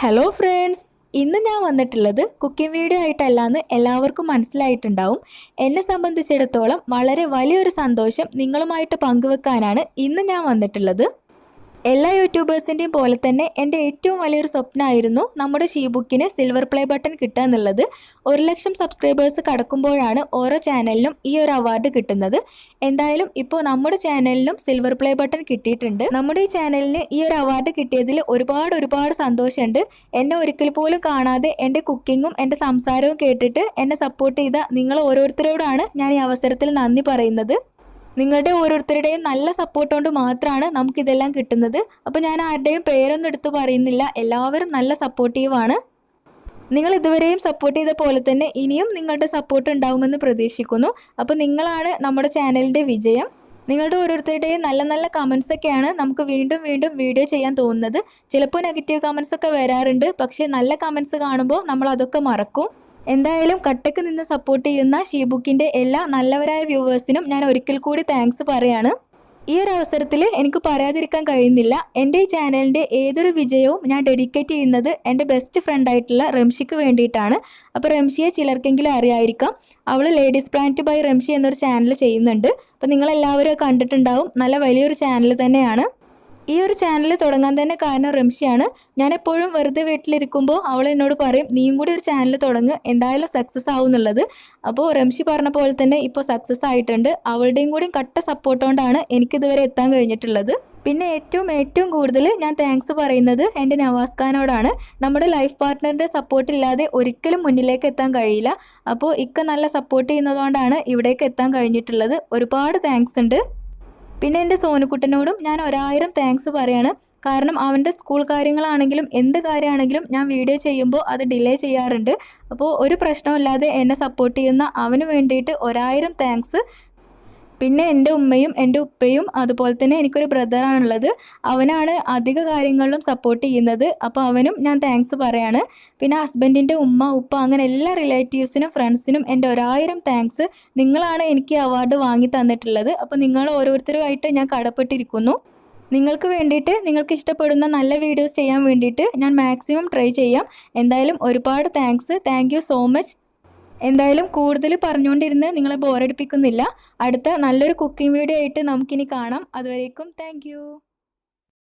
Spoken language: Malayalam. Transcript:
ഹലോ ഫ്രണ്ട്സ് ഇന്ന് ഞാൻ വന്നിട്ടുള്ളത് കുക്കിംഗ് വീഡിയോ ആയിട്ടല്ലാന്ന് എല്ലാവർക്കും മനസ്സിലായിട്ടുണ്ടാവും. എന്നെ സംബന്ധിച്ചിടത്തോളം വളരെ വലിയൊരു സന്തോഷം നിങ്ങളുമായിട്ട് പങ്കുവെക്കാനാണ് ഇന്ന് ഞാൻ വന്നിട്ടുള്ളത്. എല്ലാ യൂട്യൂബേഴ്സിന്റെയും പോലെ തന്നെ എന്റെ ഏറ്റവും വലിയൊരു സ്വപ്നമായിരുന്നു നമ്മുടെ ഷീബുക്കിന് സിൽവർ പ്ലേ ബട്ടൺ കിട്ടുക എന്നുള്ളത് ഒരു ലക്ഷം സബ്സ്ക്രൈബേഴ്സ് കടക്കുമ്പോഴാണ് ഓരോ ചാനലിനും ഈ ഒരു അവാർഡ് കിട്ടുന്നത്. എന്തായാലും ഇപ്പോൾ നമ്മുടെ ചാനലിനും സിൽവർ പ്ലേ ബട്ടൺ കിട്ടിയിട്ടുണ്ട്. നമ്മുടെ ഈ ചാനലിന് ഈ ഒരു അവാർഡ് കിട്ടിയതിൽ ഒരുപാട് ഒരുപാട് സന്തോഷമുണ്ട്. എന്നെ ഒരിക്കൽ പോലും കാണാതെ എന്റെ കുക്കിങ്ങും എന്റെ സംസാരവും കേട്ടിട്ട് എന്നെ സപ്പോർട്ട് ചെയ്ത നിങ്ങൾ ഓരോരുത്തരോടാണ് ഞാൻ ഈ അവസരത്തിൽ നന്ദി പറയുന്നത്. നിങ്ങളുടെ ഓരോരുത്തരുടെയും നല്ല സപ്പോർട്ട് കൊണ്ട് മാത്രമാണ് നമുക്കിതെല്ലാം കിട്ടുന്നത്. അപ്പോൾ ഞാൻ ആരുടെയും പേരൊന്നും എടുത്ത് പറയുന്നില്ല. എല്ലാവരും നല്ല സപ്പോർട്ടീവാണ് നിങ്ങൾ ഇതുവരെയും സപ്പോർട്ട് ചെയ്ത പോലെ തന്നെ ഇനിയും നിങ്ങളുടെ സപ്പോർട്ട് ഉണ്ടാവുമെന്ന് പ്രതീക്ഷിക്കുന്നു. അപ്പോൾ നിങ്ങളാണ് നമ്മുടെ ചാനലിന്റെ വിജയം. നിങ്ങളുടെ ഓരോരുത്തരുടെയും നല്ല നല്ല കമൻസ് ഒക്കെയാണ് നമുക്ക് വീണ്ടും വീണ്ടും വീഡിയോ ചെയ്യാൻ തോന്നുന്നത്. ചിലപ്പോൾ നെഗറ്റീവ് കമൻസ് ഒക്കെ വരാറുണ്ട്. പക്ഷേ നല്ല കമൻസ് കാണുമ്പോൾ നമ്മൾ അതൊക്കെ മറക്കും. എന്തായാലും കട്ടക്ക് നിന്ന് സപ്പോർട്ട് ചെയ്യുന്ന ഷീബുക്കിന്റെ എല്ലാ നല്ലവരായ വ്യൂവേഴ്സിനും ഞാൻ ഒരിക്കൽ കൂടി താങ്ക്സ് പറയാണ്. ഈ ഒരു അവസരത്തിൽ എനിക്ക് പറയാതിരിക്കാൻ കഴിയുന്നില്ല. എന്റെ ഈ ചാനലിന്റെ ഏതൊരു വിജയവും ഞാൻ ഡെഡിക്കേറ്റ് ചെയ്യുന്നത് എന്റെ ബെസ്റ്റ് ഫ്രണ്ടായിട്ടുള്ള റംഷിക്ക് വേണ്ടിയിട്ടാണ്. അപ്പോൾ റംഷിയെ ചിലർക്കെങ്കിലും അറിയായിരിക്കാം. അവൾ ലേഡീസ് പ്ലാന്റ് ബൈ റംഷി എന്നൊരു ചാനൽ ചെയ്യുന്നുണ്ട്. അപ്പോൾ നിങ്ങളെല്ലാവരും കണ്ടിട്ടുണ്ടാവും. നല്ല വലിയൊരു ചാനൽ തന്നെയാണ്. ഈ ഒരു ചാനൽ തുടങ്ങാൻ തന്നെ കാരണം റംഷിയാണ്. ഞാൻ എപ്പോഴും വെറുതെ വീട്ടിലിരിക്കുമ്പോൾ അവൾ എന്നോട് പറയും നീയും കൂടി ഒരു ചാനൽ തുടങ്ങ് എന്തായാലും സക്സസ് ആവും എന്നുള്ളത് അപ്പോൾ റംഷി പറഞ്ഞ പോലെ തന്നെ ഇപ്പോൾ സക്സസ് ആയിട്ടുണ്ട്. അവളുടെയും കൂടി കട്ട സപ്പോർട്ട് കൊണ്ടാണ് എനിക്കിതുവരെ എത്താൻ കഴിഞ്ഞിട്ടുള്ളത്. പിന്നെ ഏറ്റവും ഏറ്റവും കൂടുതൽ ഞാൻ താങ്ക്സ് പറയുന്നത് എന്റെ നവാസ് ഖാനോടാണ്. നമ്മുടെ ലൈഫ് പാർട്ട്ണറിന്റെ സപ്പോർട്ട് ഇല്ലാതെ ഒരിക്കലും മുന്നിലേക്ക് എത്താൻ കഴിയില്ല. അപ്പോൾ ഇക്ക നല്ല സപ്പോർട്ട് ചെയ്യുന്നതുകൊണ്ടാണ് ഇവിടേക്ക് എത്താൻ കഴിഞ്ഞിട്ടുള്ളത്. ഒരുപാട് താങ്ക്സ് ഉണ്ട്. പിന്നെ എന്റെ സോനുക്കുട്ടനോടും ഞാൻ ഒരായിരം താങ്ക്സ് പറയാണ്. കാരണം അവന്റെ സ്കൂൾ കാര്യങ്ങളാണെങ്കിലും എന്ത് കാര്യമാണെങ്കിലും ഞാൻ വീഡിയോ ചെയ്യുമ്പോൾ അത് ഡിലേ ചെയ്യാറുണ്ട്. അപ്പോൾ ഒരു പ്രശ്നമില്ലാതെ എന്നെ സപ്പോർട്ട് ചെയ്യുന്ന അവന് വേണ്ടിയിട്ട് ഒരായിരം താങ്ക്സ് പിന്നെ എന്റെ ഉമ്മയും എന്റെ ഉപ്പയും അതുപോലെ തന്നെ എനിക്കൊരു ബ്രദറാണുള്ളത് അവനാണ് അധിക കാര്യങ്ങളിലും സപ്പോർട്ട് ചെയ്യുന്നത്. അപ്പോൾ അവനും ഞാൻ താങ്ക്സ് പറയാണ്. പിന്നെ ഹസ്ബൻഡിന്റെ ഉമ്മ ഉപ്പ അങ്ങനെ എല്ലാ റിലേറ്റീവ്സിനും ഫ്രണ്ട്സിനും എന്റെ ഒരായിരം താങ്ക്സ് നിങ്ങളാണ് എനിക്ക് അവാർഡ് വാങ്ങി തന്നിട്ടുള്ളത്. അപ്പോൾ നിങ്ങൾ ഓരോരുത്തരുമായിട്ട് ഞാൻ കടപ്പെട്ടിരിക്കുന്നു. നിങ്ങൾക്ക് വേണ്ടിയിട്ട് നിങ്ങൾക്ക് ഇഷ്ടപ്പെടുന്ന നല്ല വീഡിയോസ് ചെയ്യാൻ വേണ്ടിയിട്ട് ഞാൻ മാക്സിമം ട്രൈ ചെയ്യാം. എന്തായാലും ഒരുപാട് താങ്ക്സ് താങ്ക് സോ മച്ച് എന്തായാലും കൂടുതൽ പറഞ്ഞുകൊണ്ടിരുന്ന് നിങ്ങളെ ബോറടിപ്പിക്കുന്നില്ല അടുത്ത നല്ലൊരു കുക്കിംഗ് വീഡിയോ ആയിട്ട് നമുക്കിനി കാണാം. അതുവരേക്കും താങ്ക്